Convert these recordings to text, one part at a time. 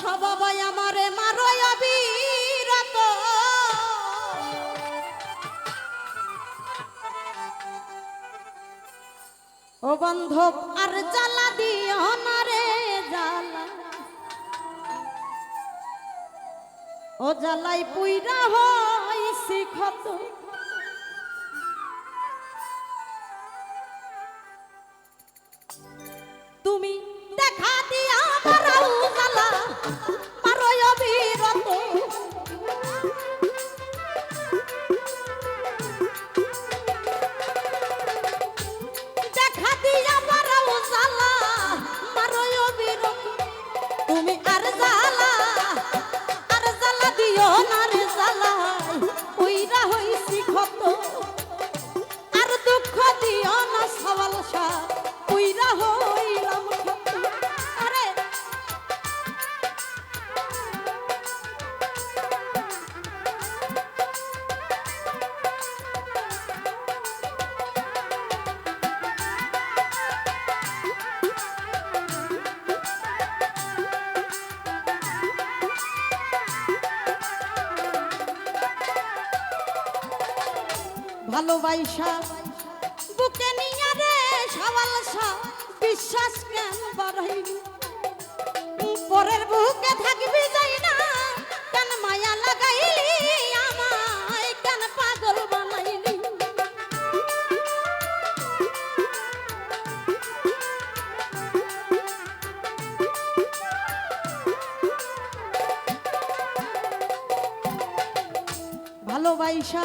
স্বভাবাই আমারে মারয় অবিরত। ও বন্ধব, আর জ্বালা দিও না রে, জ্বালা। ও জ্বালাই পুইরা হইছি ক্ষত। ভালোবাসা। বুকে নিয়া রে সওয়াল বিশ্বাস কেন বাড়াইলি পরের বুকে থাকবি যাই না, কেন মায়া লাগাইলি আমায়, কেন পাগল বানাইলি? ভালোবাসা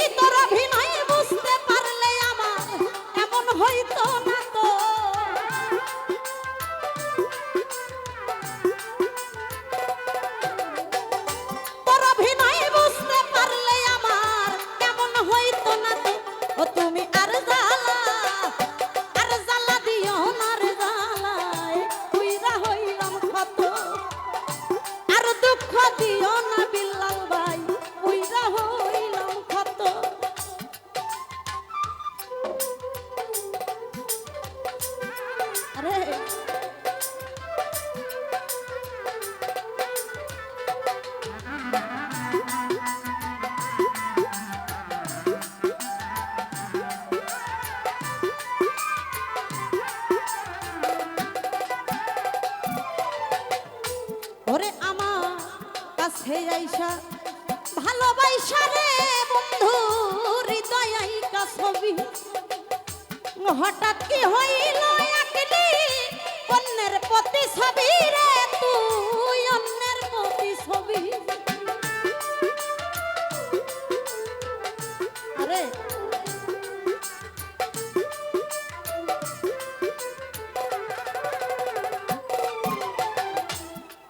কাছে আইসা, ভালোবাসা রে বন্ধু হৃদয় আইকা ছবি। হঠাৎ কি হইল একলি অন্যের প্রতি ছবি রে, তুই অন্যের প্রতি ছবি আরে,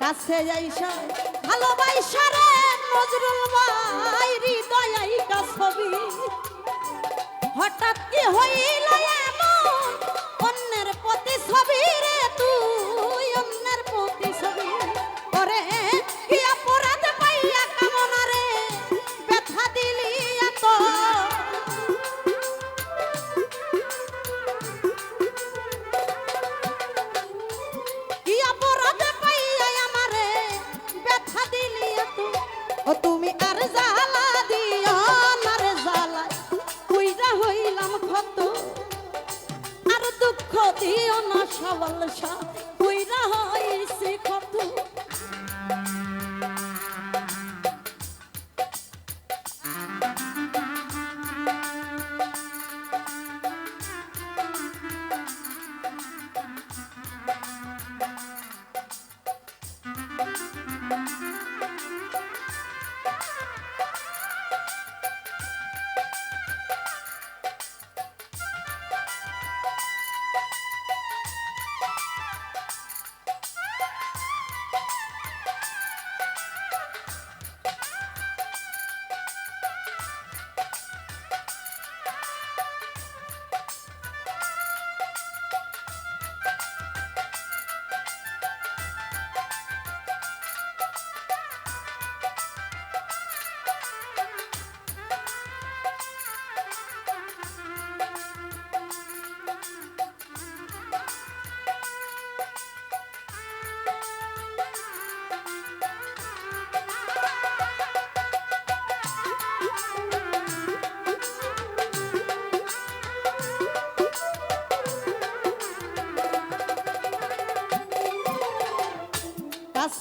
কাছে যাইসা হঠাৎ কি হইল 忘了唱。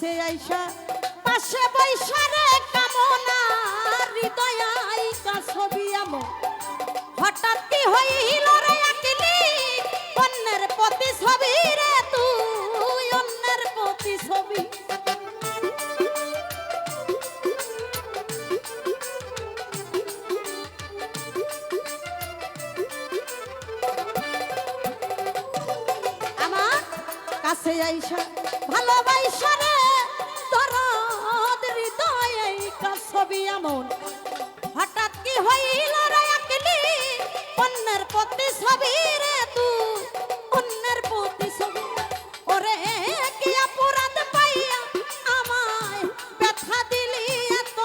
কাছে আইসা, পাশে বৈশারে কামনা হৃদয় আইকা ছবি আমো হঠাৎ কি হইল রে অন্যের প্রতি ছবি রে তুই, অন্যের প্রতি ছবি আমার কাছে আইসা, ভালোবাসা রে ছবি এমন। হঠাৎ কি হইল রে আকলি অন্যের প্রতি ছবি রে তুই অন্যের প্রতি ছবি। ওরে কি অপরাধ পাইয়া আমায় ব্যথা দিলি এত?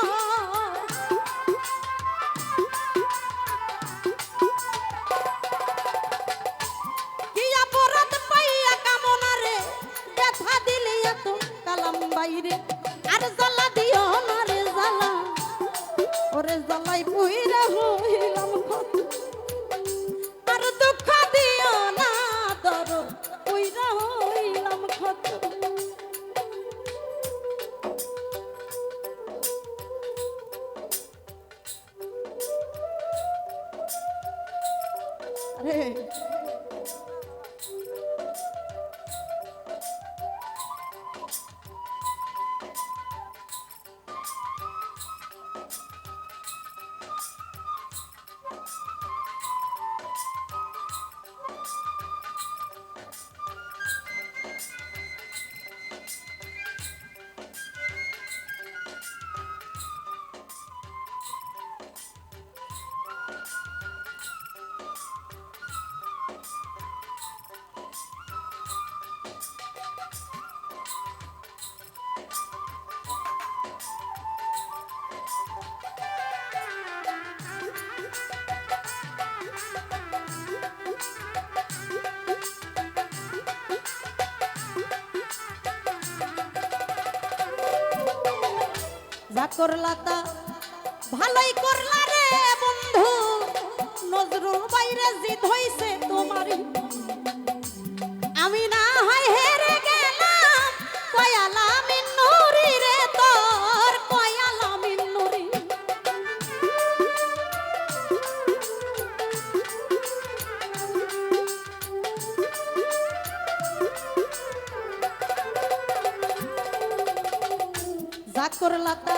কি অপরাধ পাইয়া কামনা রে? ব্যথা দিলি এত কালাম বাইরে। আর জ্বালা জ্বালাই পুইরা হইলাম আর দুঃখ দিও না দর পুইরা হইলাম কত আরে যা করলা তা ভালোই করলা রে বন্ধু। নজরুল বাইরে জিদ হইছে তোমারই। আমি না হয় হেরে গেলাম, কয়ালা মিন্নুরি করলা তা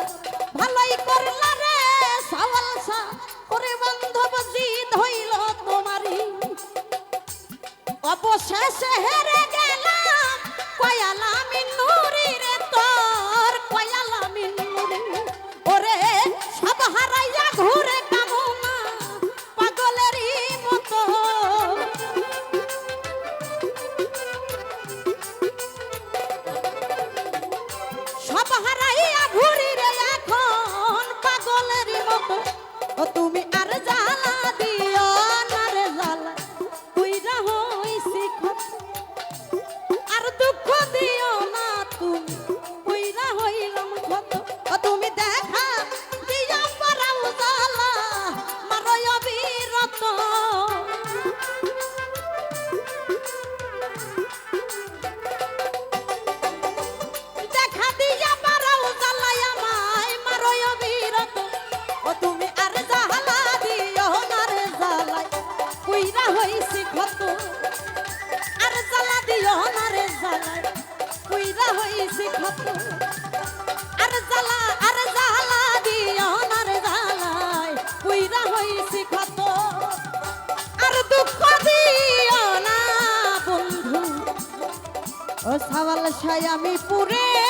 সা করে বান্ধব জিদ হইল তোমারি অবশেষে হেরে গেলাম কয়ালা সাওয়াল সাই আমি পুরে